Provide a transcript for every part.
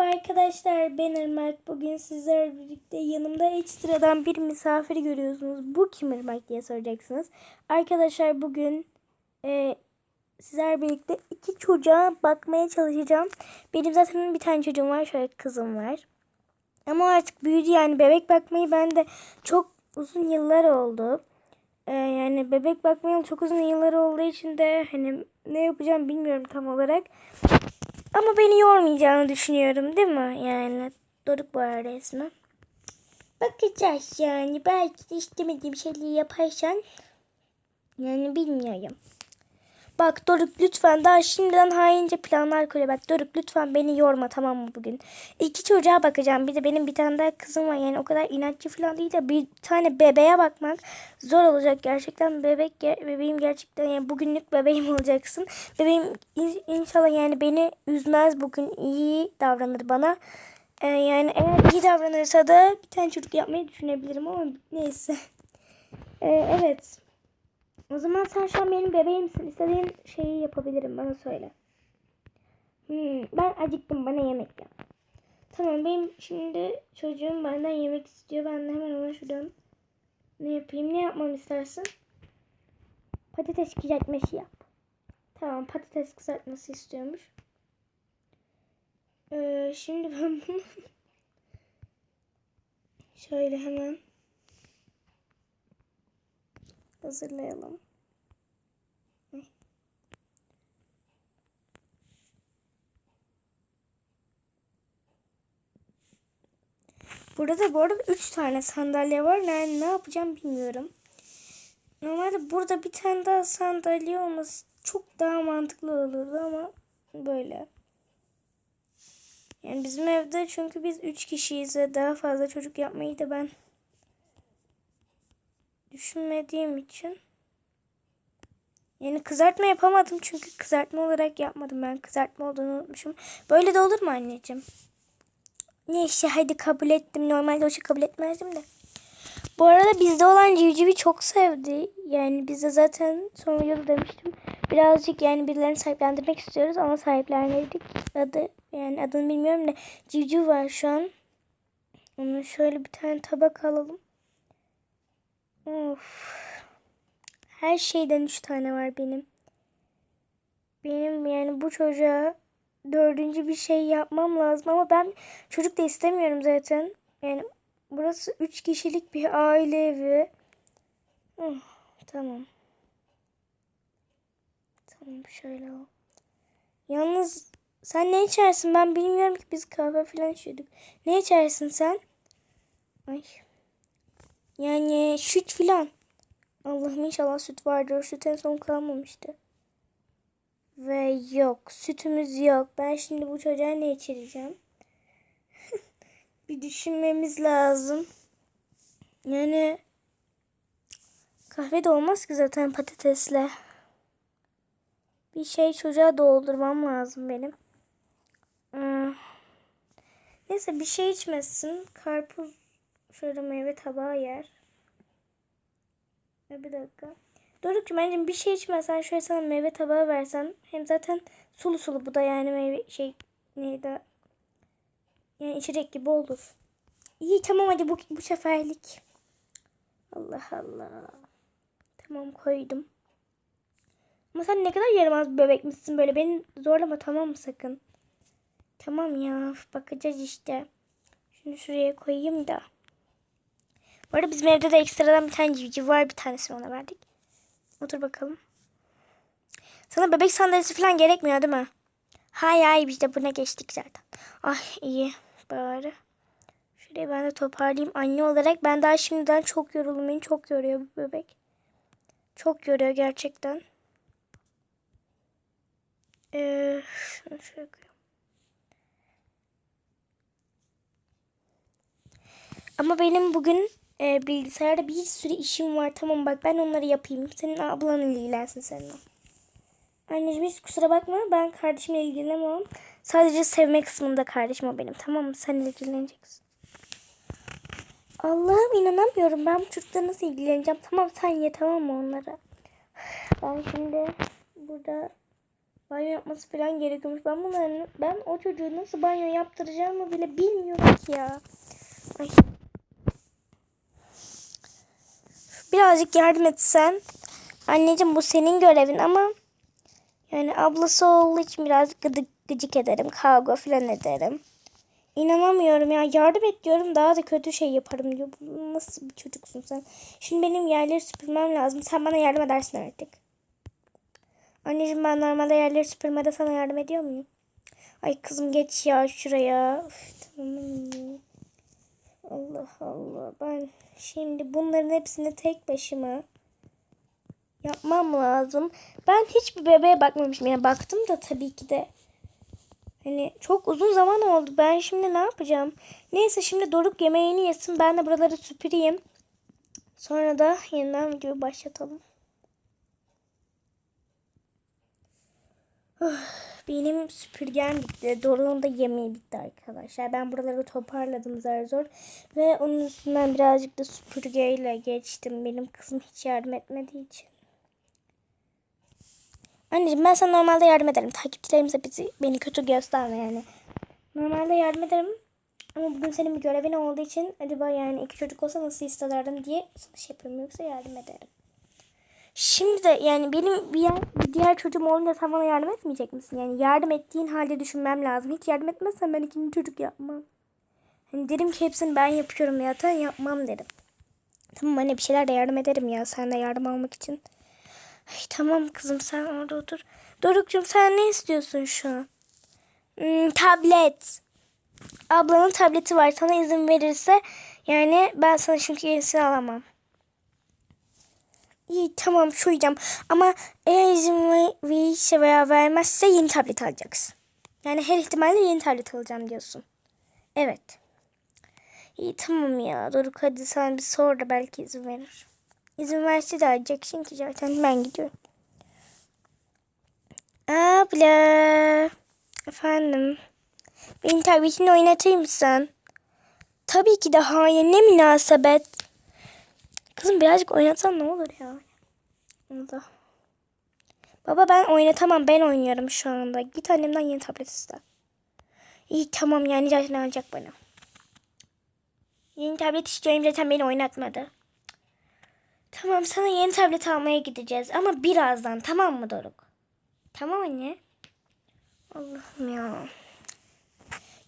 Merhaba arkadaşlar ben Irmak. Bugün sizlerle birlikte yanımda ekstradan bir misafir görüyorsunuz. Bu kim Irmak diye soracaksınız. Arkadaşlar bugün e, sizlerle birlikte iki çocuğa bakmaya çalışacağım. Benim zaten bir tane çocuğum var. Şöyle kızım var. Ama artık büyüdü yani bebek bakmayı ben de çok uzun yıllar oldu. E, yani bebek bakmayalı çok uzun yıllar olduğu için de hani ne yapacağım bilmiyorum tam olarak. Ama beni yormayacağını düşünüyorum değil mi? Yani Doruk bu arada resmen. Bakacağız yani. Belki de istemediğim şeyleri yaparsan yani bilmiyorum. Bak Doruk lütfen daha şimdiden haince planlar kuruyor. Bak Doruk lütfen beni yorma tamam mı bugün? İki çocuğa bakacağım. Bir de benim bir tane daha kızım var. Yani o kadar inatçı falan değil de bir tane bebeğe bakmak zor olacak. Gerçekten bebek bebeğim gerçekten yani bugünlük bebeğim olacaksın. Bebeğim in- inşallah yani beni üzmez bugün iyi davranır bana. Ee, yani eğer iyi davranırsa da bir tane çocuk yapmayı düşünebilirim ama neyse. Ee, evet. O zaman sen şu an benim bebeğimsin. İstediğin şeyi yapabilirim. Bana söyle. Hmm, ben acıktım. Bana yemek yap. Tamam benim şimdi çocuğum benden yemek istiyor. Ben de hemen ona şuradan ne yapayım? Ne yapmamı istersin? Patates kızartması yap. Tamam patates kızartması istiyormuş. Ee, şimdi ben bunu şöyle hemen hazırlayalım. Ay. Burada da bu arada 3 tane sandalye var. Yani ne yapacağım bilmiyorum. Normalde burada bir tane daha sandalye olması çok daha mantıklı olurdu ama böyle. Yani bizim evde çünkü biz 3 kişiyiz ve daha fazla çocuk yapmayı da ben düşünmediğim için. Yani kızartma yapamadım çünkü kızartma olarak yapmadım. Ben kızartma olduğunu unutmuşum. Böyle de olur mu anneciğim? Neyse hadi kabul ettim. Normalde o şey kabul etmezdim de. Bu arada bizde olan civcivi çok sevdi. Yani biz de zaten son videoda demiştim. Birazcık yani birilerini sahiplendirmek istiyoruz ama sahiplendirdik. Adı yani adını bilmiyorum da civciv var şu an. Onu şöyle bir tane tabak alalım. Of. Her şeyden üç tane var benim. Benim yani bu çocuğa dördüncü bir şey yapmam lazım ama ben çocuk da istemiyorum zaten. Yani burası üç kişilik bir aile evi. Oh, tamam. Tamam şöyle ol. Yalnız sen ne içersin ben bilmiyorum ki biz kahve falan içiyorduk. Ne içersin sen? Ay. Yani süt filan. Allah'ım inşallah süt vardır. Süt en son kalmamıştı. Ve yok. Sütümüz yok. Ben şimdi bu çocuğa ne içireceğim? bir düşünmemiz lazım. Yani kahve de olmaz ki zaten patatesle. Bir şey çocuğa doldurmam lazım benim. Hmm. Neyse bir şey içmesin. Karpuz şöyle meyve tabağı yer. Bir dakika. Doruk'cum bence bir şey içmesen şöyle sana meyve tabağı versen. Hem zaten sulu sulu bu da yani meyve şey neydi? Yani içecek gibi olur. İyi tamam hadi bu, bu seferlik. Allah Allah. Tamam koydum. Ama sen ne kadar yaramaz bir bebekmişsin böyle. Beni zorlama tamam mı sakın? Tamam ya bakacağız işte. Şunu şuraya koyayım da. Bu arada bizim evde de ekstradan bir tane civciv var. Bir tanesini ona verdik. Otur bakalım. Sana bebek sandalyesi falan gerekmiyor değil mi? Hay hay biz de buna geçtik zaten. Ah iyi bari. Şurayı ben de toparlayayım. Anne olarak ben daha şimdiden çok yoruldum. Beni çok yoruyor bu bebek. Çok yoruyor gerçekten. Ee, şunu şöyle koyayım. Ama benim bugün e, bilgisayarda bir sürü işim var. Tamam bak ben onları yapayım. Senin ablan ilgilensin seninle. Anneciğim hiç kusura bakma. Ben kardeşimle ilgilenemem. Sadece sevme kısmında kardeşim o benim. Tamam mı? Sen ilgileneceksin. Allah'ım inanamıyorum. Ben bu çocukla nasıl ilgileneceğim? Tamam sen ye tamam mı onlara? Ben şimdi burada banyo yapması falan gerekiyormuş. Ben bunların ben o çocuğu nasıl banyo yaptıracağımı bile bilmiyorum ki ya. Ay. Birazcık yardım etsen. Anneciğim bu senin görevin ama yani ablası olduğu için biraz gıdık gıcık ederim. Kavga falan ederim. İnanamıyorum ya. Yardım et diyorum daha da kötü şey yaparım diyor. Nasıl bir çocuksun sen? Şimdi benim yerleri süpürmem lazım. Sen bana yardım edersin artık. Anneciğim ben normalde yerleri süpürmede sana yardım ediyor muyum? Ay kızım geç ya şuraya. Üf, tamam. Allah Allah. Ben şimdi bunların hepsini tek başıma yapmam lazım. Ben hiçbir bebeğe bakmamışım. Yani baktım da tabii ki de. Hani çok uzun zaman oldu. Ben şimdi ne yapacağım? Neyse şimdi Doruk yemeğini yesin. Ben de buraları süpüreyim. Sonra da yeniden videoyu başlatalım. Benim süpürgem bitti. Doruk'un da yemeği bitti arkadaşlar. Ben buraları toparladım zar zor. Ve onun üstünden birazcık da süpürgeyle geçtim. Benim kızım hiç yardım etmediği için. Anneciğim ben sana normalde yardım ederim. Takipçilerimize bizi, beni kötü gösterme yani. Normalde yardım ederim. Ama bugün senin bir görevin olduğu için acaba yani iki çocuk olsa nasıl hissederdim diye sana şey yapıyorum. Yoksa yardım ederim. Şimdi de yani benim bir, yer, bir diğer çocuğum olunca sen bana yardım etmeyecek misin? Yani yardım ettiğin halde düşünmem lazım. Hiç yardım etmezsen ben ikinci çocuk yapmam. Hani derim ki hepsini ben yapıyorum ya. Zaten yapmam derim. Tamam anne bir şeyler de yardım ederim ya. Sen de yardım almak için. Ay, tamam kızım sen orada otur. Doruk'cum sen ne istiyorsun şu an? Hmm, tablet. Ablanın tableti var. Sana izin verirse yani ben sana çünkü yenisini alamam. İyi tamam şuyacağım. Ama eğer izin verirse veya vermezse yeni tablet alacaksın. Yani her ihtimalle yeni tablet alacağım diyorsun. Evet. İyi tamam ya. Doruk hadi sen bir sor da belki izin verir. İzin verse de alacaksın ki zaten ben gidiyorum. Abla. Efendim. Beni tabletini oynatır mısın? Tabii ki de hayır. Ne münasebet. Kızım birazcık oynatsan ne olur ya. Orada. Baba ben oynatamam. Ben oynuyorum şu anda. Git annemden yeni tablet iste. İyi tamam yani zaten alacak bana. Yeni tablet istiyorum zaten beni oynatmadı. Tamam sana yeni tablet almaya gideceğiz ama birazdan tamam mı Doruk? Tamam anne. Allah'ım ya.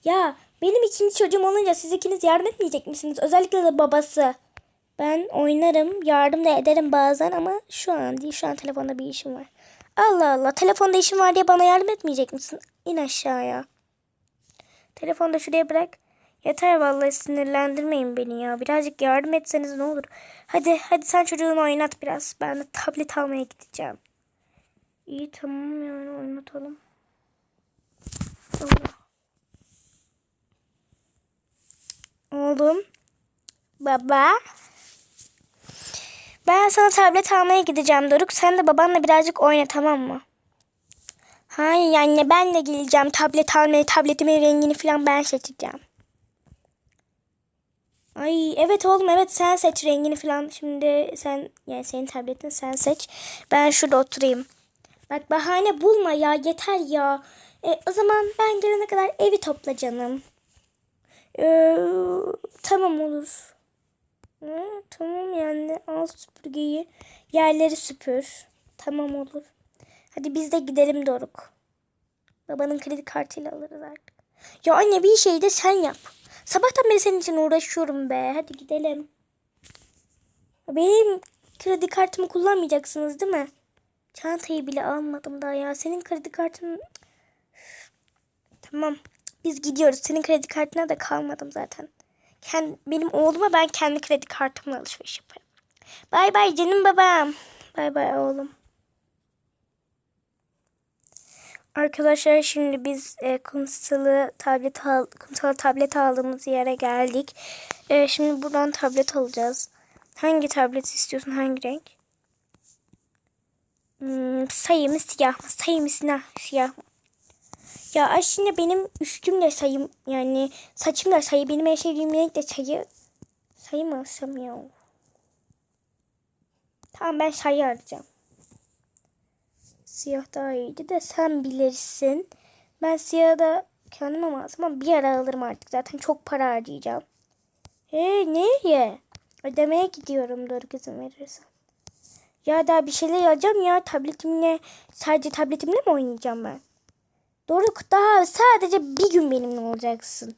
Ya benim ikinci çocuğum olunca siz ikiniz yardım etmeyecek misiniz? Özellikle de babası. Ben oynarım, yardım da ederim bazen ama şu an değil. Şu an telefonda bir işim var. Allah Allah. Telefonda işim var diye bana yardım etmeyecek misin? İn aşağıya. Telefonu da şuraya bırak. Yeter vallahi sinirlendirmeyin beni ya. Birazcık yardım etseniz ne olur. Hadi hadi sen çocuğunu oynat biraz. Ben de tablet almaya gideceğim. İyi tamam yani oynatalım. Allah. Oğlum. Baba. Ben sana tablet almaya gideceğim Doruk. Sen de babanla birazcık oyna tamam mı? Hayır anne ben de geleceğim tablet almaya. Tabletimin rengini falan ben seçeceğim. Ay evet oğlum evet sen seç rengini falan. Şimdi sen yani senin tabletin sen seç. Ben şurada oturayım. Bak bahane bulma ya yeter ya. E, o zaman ben gelene kadar evi topla canım. Ee, tamam olur. Ee, tamam yani al süpürgeyi. Yerleri süpür. Tamam olur. Hadi biz de gidelim Doruk. Babanın kredi kartıyla alırız artık. Ya anne bir şeyi de sen yap. Sabahtan beri senin için uğraşıyorum be. Hadi gidelim. Benim kredi kartımı kullanmayacaksınız değil mi? Çantayı bile almadım daha ya. Senin kredi kartın... Tamam. Biz gidiyoruz. Senin kredi kartına da kalmadım zaten. Kend, benim oğluma ben kendi kredi kartımla alışveriş yaparım. Bay bay canım babam. Bay bay oğlum. Arkadaşlar şimdi biz e, kumsalı tablet al, kumsalı tablet aldığımız yere geldik. E, şimdi buradan tablet alacağız. Hangi tablet istiyorsun? Hangi renk? Hmm, sayı mı siyah mı? Sayı mı siyah, siyah mı? Ya aslında benim üstüm de sayım yani saçım da sayı. Benim en sevdiğim renk de sayı. Sayı ya? Tamam ben sayı. Siyah daha iyiydi de sen bilirsin. Ben siyahı da kendim almam ama bir ara alırım artık. Zaten çok para harcayacağım. Hey nereye? Ödemeye gidiyorum doğru kızım verirsen. Ya daha bir şeyler alacağım ya. Tabletimle sadece tabletimle mi oynayacağım ben? Doruk daha sadece bir gün benimle olacaksın.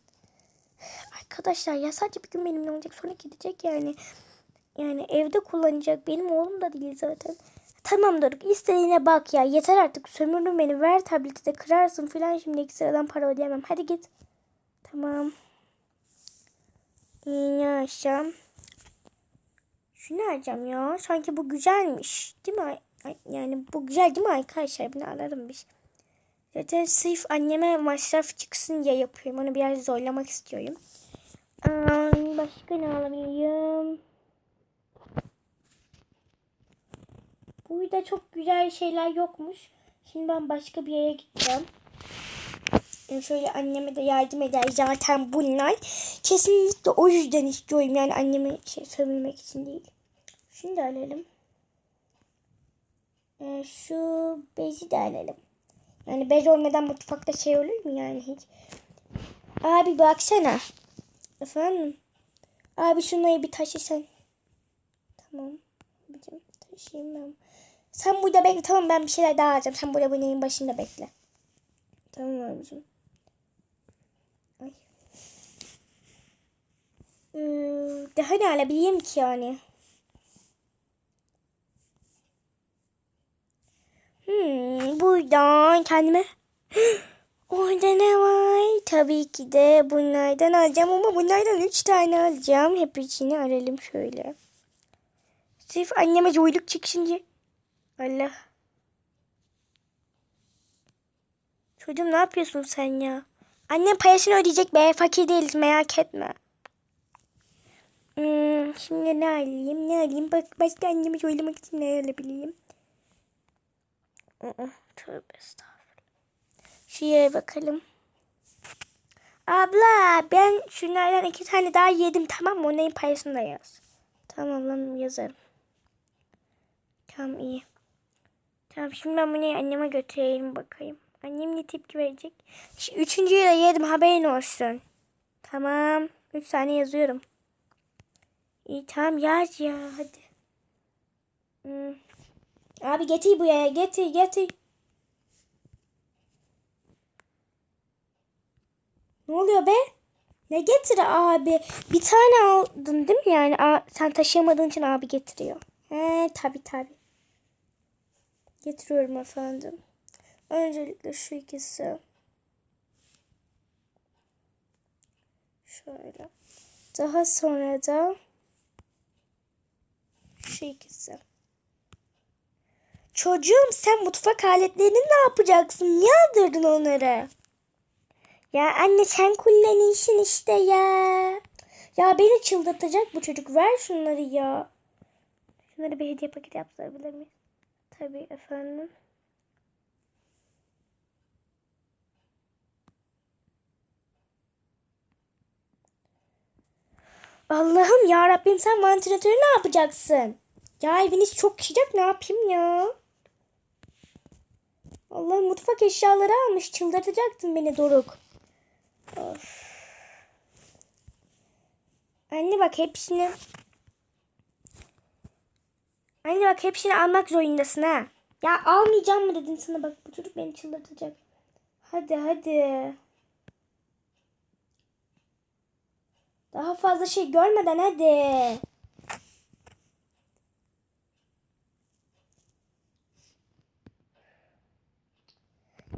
Arkadaşlar ya sadece bir gün benimle olacak sonra gidecek yani. Yani evde kullanacak. Benim oğlum da değil zaten. Tamam Doruk istediğine bak ya. Yeter artık sömürdün beni. Ver tableti de kırarsın filan. Şimdi ekstradan para ödeyemem. Hadi git. Tamam. İyi akşam. Şunu alacağım ya. Sanki bu güzelmiş. Değil mi? Yani bu güzel değil mi arkadaşlar? Bunu alalım biz. Zaten sırf anneme masraf çıksın diye yapıyorum. Onu biraz zorlamak istiyorum. Başka ne alabilirim? Burada çok güzel şeyler yokmuş. Şimdi ben başka bir yere gideceğim. Yani şöyle anneme de yardım eder zaten bunlar. Kesinlikle o yüzden istiyorum. Yani anneme şey sömürmek için değil. Şunu da alalım. Ee, şu bezi de alalım. Yani bez olmadan mutfakta şey olur mu yani hiç? Abi baksana. Efendim? Abi şunları bir taşı sen. Tamam. Abicim taşıyayım ben. Sen burada bekle tamam ben bir şeyler daha alacağım. Sen burada bu neyin başında bekle. Tamam abicim. Ay. Ee, daha ne alabileyim ki yani? Hmm, buradan kendime Orada ne var? Tabii ki de bunlardan alacağım ama bunlardan üç tane alacağım. Hep içini alalım şöyle. Sırf anneme zoyluk çıksın diye. Allah. Çocuğum ne yapıyorsun sen ya? Annem payasını ödeyecek be. Fakir değiliz merak etme. Hmm, şimdi ne alayım? Ne alayım? Bak başka annemi zoylamak için ne alabileyim? Tövbe estağfurullah. Şu yere bakalım. Abla ben şunlardan iki tane daha yedim tamam mı? Onların parasını da yaz. Tamam lan yazarım. Tamam iyi. Tamam şimdi ben bunu anneme götüreyim bakayım. Annem ne tepki verecek? Şu üçüncüyü de yedim haberin olsun. Tamam. Üç tane yazıyorum. İyi tamam yaz ya hadi. Hmm. Abi getir buraya getir getir. Ne oluyor be? Ne getir abi? Bir tane aldın değil mi yani? Sen taşıyamadığın için abi getiriyor. He tabi tabi. Getiriyorum efendim. Öncelikle şu ikisi. Şöyle. Daha sonra da şu ikisi. Çocuğum sen mutfak aletlerini ne yapacaksın? Niye aldırdın onları? Ya anne sen kullanırsın işte ya. Ya beni çıldırtacak bu çocuk. Ver şunları ya. Şunları bir hediye paketi yaptırabilir miyiz? Tabii efendim. Allah'ım ya Rabbim sen vantilatörü ne yapacaksın? Ya eviniz çok sıcak ne yapayım ya? Allah mutfak eşyaları almış çıldırtacaktın beni Doruk. Of. Anne bak hepsini. Anne bak hepsini almak zorundasın ha. Ya almayacağım mı dedim sana bak bu çocuk beni çıldırtacak. Hadi hadi. Daha fazla şey görmeden hadi.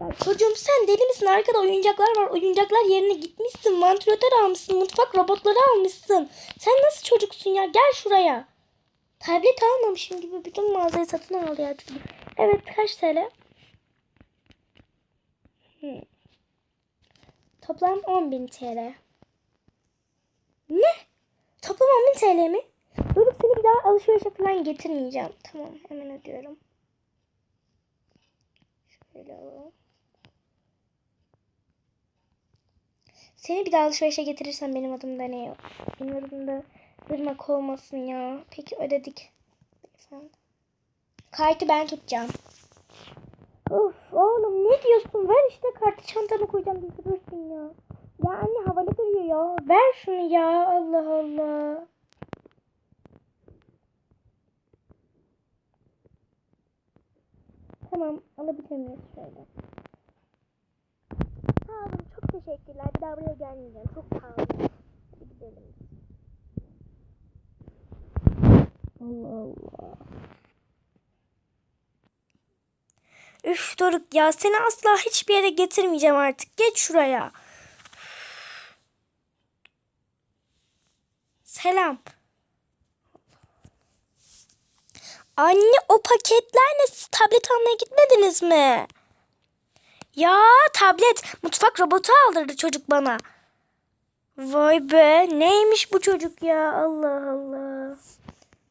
Ya çocuğum sen deli misin? Arkada oyuncaklar var. Oyuncaklar yerine gitmişsin. Vantilatör almışsın. Mutfak robotları almışsın. Sen nasıl çocuksun ya? Gel şuraya. Tablet almamışım gibi bütün mağazayı satın al ya çocuk. Evet kaç TL? Hmm. Toplam 10.000 TL. Ne? Toplam 10.000 TL mi? Dur seni bir daha alışverişe falan getirmeyeceğim. Tamam hemen ödüyorum. Şöyle alalım. Seni bir daha alışverişe getirirsem benim adımda ne yok? Benim adımda ırmak olmasın ya. Peki ödedik. Efendim. Kartı ben tutacağım. Of oğlum ne diyorsun? Ver işte kartı çantana koyacağım diye duruyorsun ya. Ya anne havalı duruyor ya. Ver şunu ya. Allah Allah. Tamam alabilir miyiz şöyle? Sağ olun çok teşekkürler. Bir daha buraya gelmeyeceğim. Çok olun. Hadi gidelim. Allah Allah. Üf Doruk ya seni asla hiçbir yere getirmeyeceğim artık. Geç şuraya. Selam. Anne o paketler ne? Siz tablet almaya gitmediniz mi? Ya tablet mutfak robotu aldırdı çocuk bana. Vay be neymiş bu çocuk ya Allah Allah.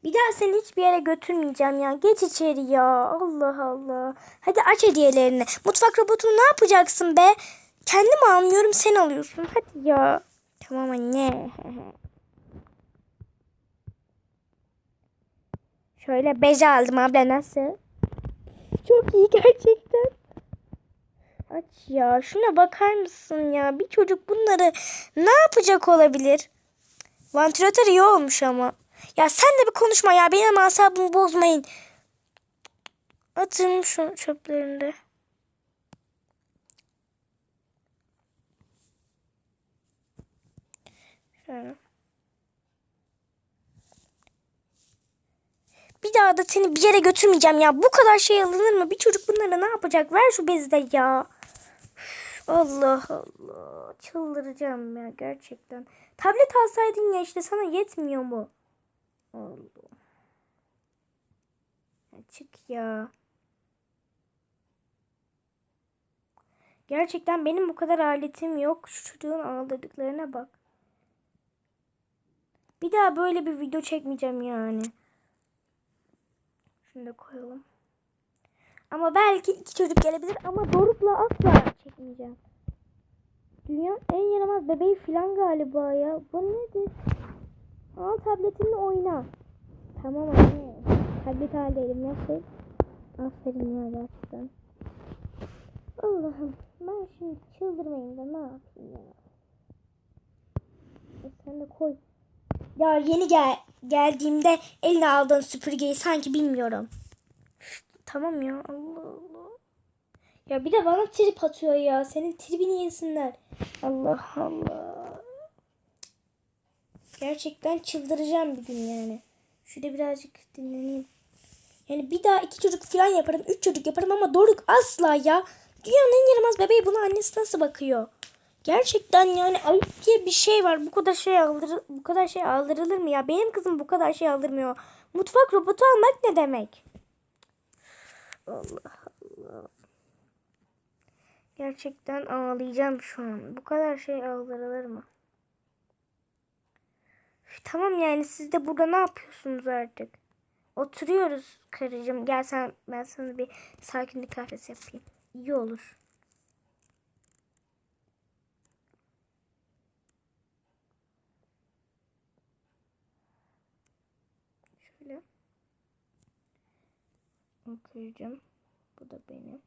Bir daha seni hiçbir yere götürmeyeceğim ya. Geç içeri ya. Allah Allah. Hadi aç hediyelerini. Mutfak robotunu ne yapacaksın be? Kendim almıyorum sen alıyorsun. Hadi ya. Tamam anne. Şöyle beje aldım abla nasıl? Çok iyi gerçekten. Aç ya. Şuna bakar mısın ya? Bir çocuk bunları ne yapacak olabilir? Vantilatör iyi olmuş ama. Ya sen de bir konuşma ya. Benim asabımı bozmayın. Atın şu çöplerinde. Şöyle. Bir daha da seni bir yere götürmeyeceğim ya. Bu kadar şey alınır mı? Bir çocuk bunları ne yapacak? Ver şu bezi de ya. Allah Allah. Çıldıracağım ya gerçekten. Tablet alsaydın ya işte sana yetmiyor mu? Allah. Çık ya. Gerçekten benim bu kadar aletim yok. Şu çocuğun ağladıklarına bak. Bir daha böyle bir video çekmeyeceğim yani. Şunu da koyalım. Ama belki iki çocuk gelebilir ama Doruk'la asla çekmeyeceğim. Dünyanın en yaramaz bebeği falan galiba ya. Bu nedir? Al tabletinle oyna. Tamam anne. Tablet haldeyim nasıl? Aferin ya gerçekten. Allah'ım ben şimdi çıldırmayayım da ne yapayım ya. E sen de koy. Ya yeni gel geldiğimde eline aldığın süpürgeyi sanki bilmiyorum. Tamam ya Allah Allah. Ya bir de bana trip atıyor ya. Senin tribini yesinler. Allah Allah. Gerçekten çıldıracağım bir gün yani. Şurada birazcık dinleneyim. Yani bir daha iki çocuk falan yaparım. Üç çocuk yaparım ama Doruk asla ya. Dünyanın yaramaz bebeği buna annesi nasıl bakıyor? Gerçekten yani ayıp diye bir şey var. Bu kadar şey aldırır, bu kadar şey aldırılır mı ya? Benim kızım bu kadar şey aldırmıyor. Mutfak robotu almak ne demek? Allah Allah. Gerçekten ağlayacağım şu an. Bu kadar şey aldırılır mı? Tamam yani siz de burada ne yapıyorsunuz artık? Oturuyoruz karıcığım. Gel sen ben sana bir sakinlik kahvesi yapayım. İyi olur. Şöyle. Okuyacağım. Bu da benim.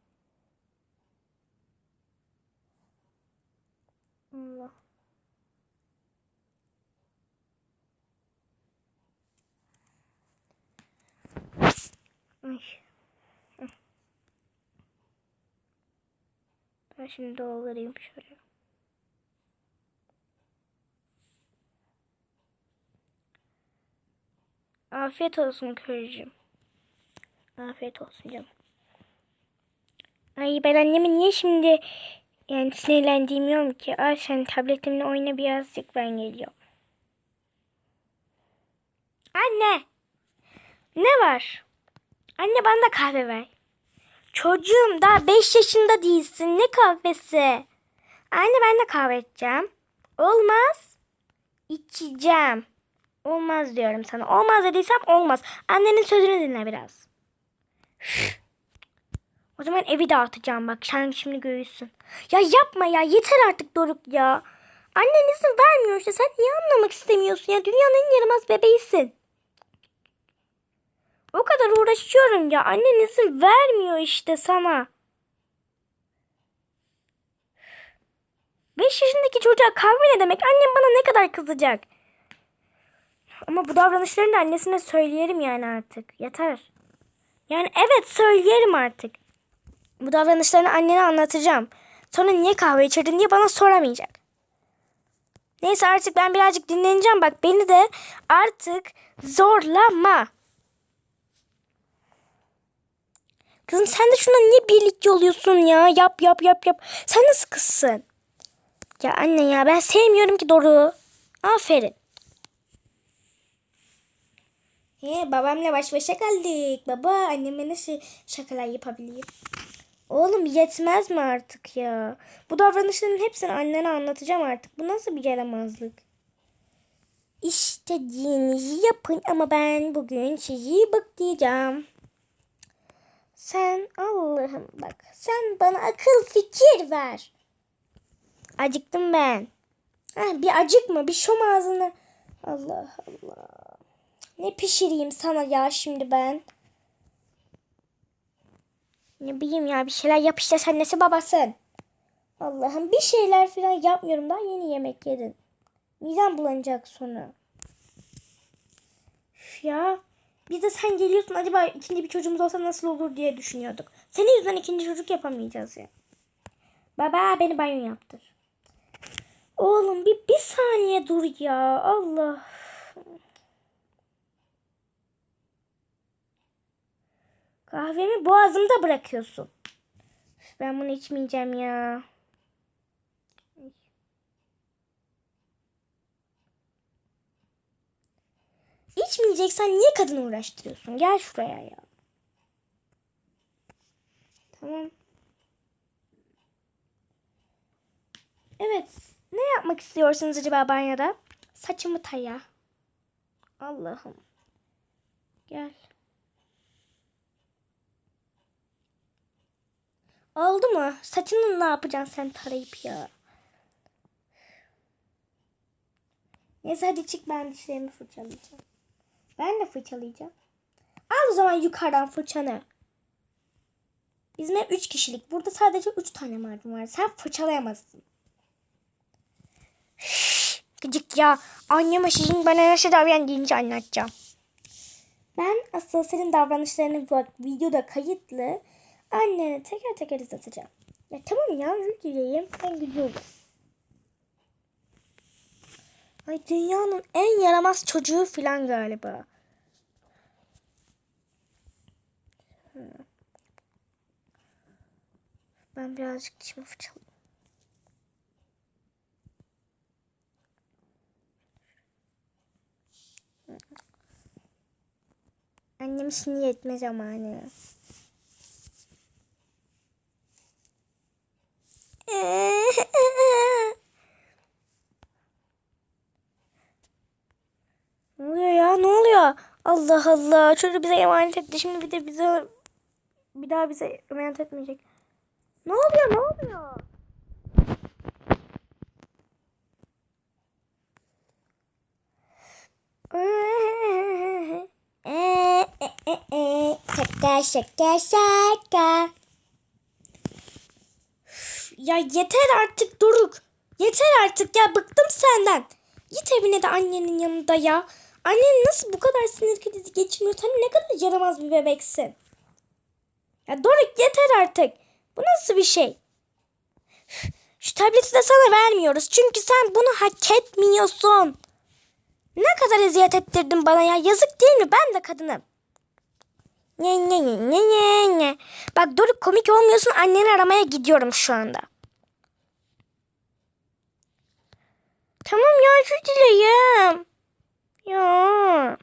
Allah. Ay. Ben şimdi doldurayım şöyle. Afiyet olsun karıcığım. Afiyet olsun canım. Ay ben annemi niye şimdi yani sinirlendiğimi bilmiyorum ki. Ay sen tabletimle oyna birazcık ben geliyorum. Anne. Ne var? Anne bana da kahve ver. Çocuğum daha 5 yaşında değilsin. Ne kahvesi? Anne ben de kahve içeceğim. Olmaz. İçeceğim. Olmaz diyorum sana. Olmaz dediysem olmaz. Annenin sözünü dinle biraz. O zaman evi dağıtacağım bak. Sen şimdi görürsün. Ya yapma ya. Yeter artık Doruk ya. Annen izin vermiyor işte. Sen niye anlamak istemiyorsun ya? Dünyanın en yaramaz bebeğisin. O kadar uğraşıyorum ya. Annen izin vermiyor işte sana. Beş yaşındaki çocuğa kahve ne demek? Annem bana ne kadar kızacak? Ama bu davranışlarını annesine söyleyelim yani artık. Yeter. Yani evet söyleyelim artık. Bu davranışlarını annene anlatacağım. Sonra niye kahve içirdin diye bana soramayacak. Neyse artık ben birazcık dinleneceğim. Bak beni de artık zorlama. Kızım sen de şuna niye birlikte oluyorsun ya? Yap yap yap yap. Sen nasıl kızsın? Ya anne ya ben sevmiyorum ki Doruk'u. Aferin. He, babamla baş başa kaldık. Baba anneme nasıl şakalar yapabilirim? Oğlum yetmez mi artık ya? Bu davranışların hepsini annene anlatacağım artık. Bu nasıl bir yaramazlık? İstediğinizi yapın ama ben bugün sizi bıklayacağım. Sen Allah'ım bak sen bana akıl fikir ver. Acıktım ben. Heh, bir acıkma bir şom ağzını. Allah Allah. Ne pişireyim sana ya şimdi ben? Ne bileyim ya bir şeyler yap işte sen nesi babasın. Allah'ım bir şeyler falan yapmıyorum daha yeni yemek yedin. Midem bulanacak sonra. Üf ya biz de sen geliyorsun acaba ikinci bir çocuğumuz olsa nasıl olur diye düşünüyorduk. Senin yüzünden ikinci çocuk yapamayacağız ya. Baba beni banyo yaptır. Oğlum bir, bir saniye dur ya. Allah. Kahvemi boğazımda bırakıyorsun. Ben bunu içmeyeceğim ya. İçmeyeceksen niye kadını uğraştırıyorsun? Gel şuraya ya. Tamam. Evet. Ne yapmak istiyorsunuz acaba banyoda? Saçımı taya. Allah'ım. Gel. Oldu mu? Saçını ne yapacaksın sen tarayıp ya? Neyse hadi çık ben dişlerimi fırçalayacağım. Ben de fırçalayacağım. Al o zaman yukarıdan fırçanı. Ev 3 kişilik. Burada sadece 3 tane merdiven var. Sen fırçalayamazsın. Gıcık ya. Anneme sizin bana nasıl davranacağınızı anlatacağım. Ben asıl senin davranışlarını videoda kayıtlı annene teker teker izleteceğim. Ya tamam ya özür dileyim. Ben gidiyorum. Ay dünyanın en yaramaz çocuğu falan galiba. Hmm. Ben birazcık dişimi fırçalayayım. Annem şimdi yetme zamanı. Ne oluyor ya? Ne oluyor? Allah Allah. Çocuğu bize emanet etti. Şimdi bir de bize bir daha bize emanet etmeyecek. Ne oluyor? Ne oluyor? Şaka şaka şaka. Ya yeter artık Doruk. Yeter artık ya bıktım senden. Git evine de annenin yanında ya. Annen nasıl bu kadar sinir krizi geçirmiyor? Sen ne kadar yaramaz bir bebeksin. Ya Doruk yeter artık. Bu nasıl bir şey? Şu tableti de sana vermiyoruz. Çünkü sen bunu hak etmiyorsun. Ne kadar eziyet ettirdin bana ya. Yazık değil mi? Ben de kadınım. Ne ne ne ne ne ne. Bak Doruk komik olmuyorsun. Anneni aramaya gidiyorum şu anda. Tamam ya özür dileyim. Ya.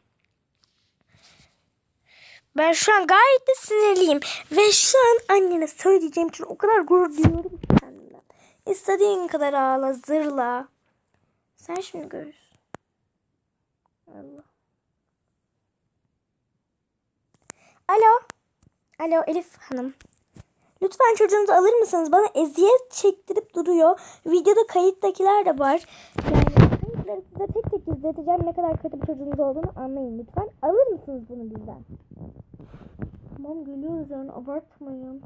Ben şu an gayet de sinirliyim. Ve şu an annene söyleyeceğim için o kadar gurur duyuyorum ki kendimden. İstediğin kadar ağla, zırla. Sen şimdi görürsün. Allah. Alo. Alo Elif Hanım. Lütfen çocuğunuzu alır mısınız? Bana eziyet çektirip duruyor. Videoda kayıttakiler de var. Kayıtları size tek tek izleteceğim. Ne kadar kötü bir çocuğunuz olduğunu anlayın lütfen. Alır mısınız bunu bizden? Tamam geliyoruz yani abartmayın.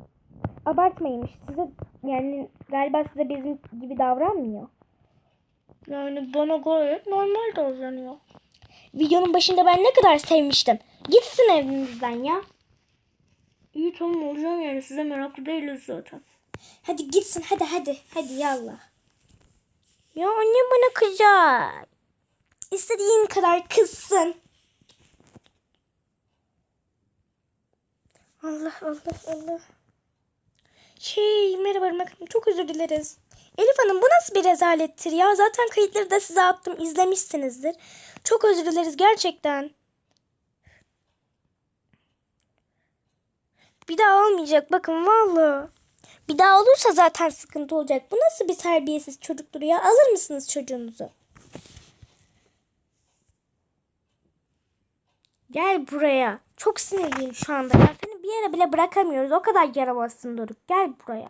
abartmayın. Size yani galiba size bizim gibi davranmıyor. Yani bana gayet normal davranıyor. Videonun başında ben ne kadar sevmiştim. Gitsin evinizden ya. İyi tamam olacağım yani size meraklı değiliz zaten. Hadi gitsin hadi hadi. Hadi yallah. Ya anne bana kızacak. İstediğin kadar kızsın. Allah Allah Allah. Şey merhaba Hanım çok özür dileriz. Elif Hanım bu nasıl bir rezalettir ya? Zaten kayıtları da size attım izlemişsinizdir. Çok özür dileriz gerçekten. Bir daha olmayacak bakın vallahi. Bir daha olursa zaten sıkıntı olacak. Bu nasıl bir terbiyesiz çocuktur ya? Alır mısınız çocuğunuzu? Gel buraya. Çok sinirliyim şu anda. Ya seni bir yere bile bırakamıyoruz. O kadar yaramazsın Doruk. Gel buraya.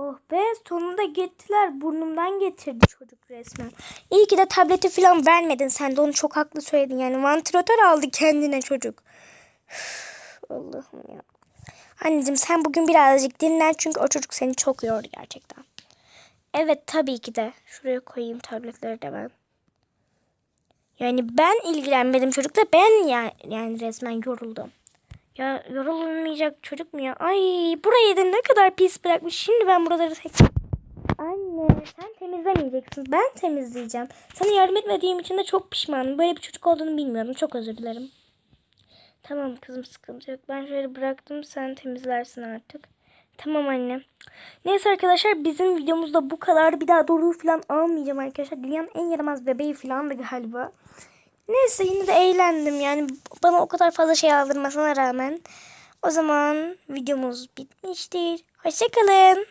Oh be sonunda gittiler. Burnumdan getirdi çocuk resmen. İyi ki de tableti falan vermedin. Sen de onu çok haklı söyledin. Yani vantilatör aldı kendine çocuk. Allah'ım ya. Anneciğim sen bugün birazcık dinlen çünkü o çocuk seni çok yordu gerçekten. Evet tabii ki de. Şuraya koyayım tabletleri de ben. Yani ben ilgilenmedim çocukla. Ben ya, yani resmen yoruldum. Ya yorulmayacak çocuk mu ya? Ay burayı da ne kadar pis bırakmış. Şimdi ben buraları tek... Anne sen temizlemeyeceksin. Ben temizleyeceğim. Sana yardım etmediğim için de çok pişmanım. Böyle bir çocuk olduğunu bilmiyordum. Çok özür dilerim. Tamam kızım sıkıntı yok. Ben şöyle bıraktım. Sen temizlersin artık. Tamam anne. Neyse arkadaşlar bizim videomuzda bu kadar. Bir daha doğru falan almayacağım arkadaşlar. Dünyanın en yaramaz bebeği falan da galiba. Neyse yine de eğlendim yani bana o kadar fazla şey aldırmasına rağmen. O zaman videomuz bitmiştir. Hoşçakalın.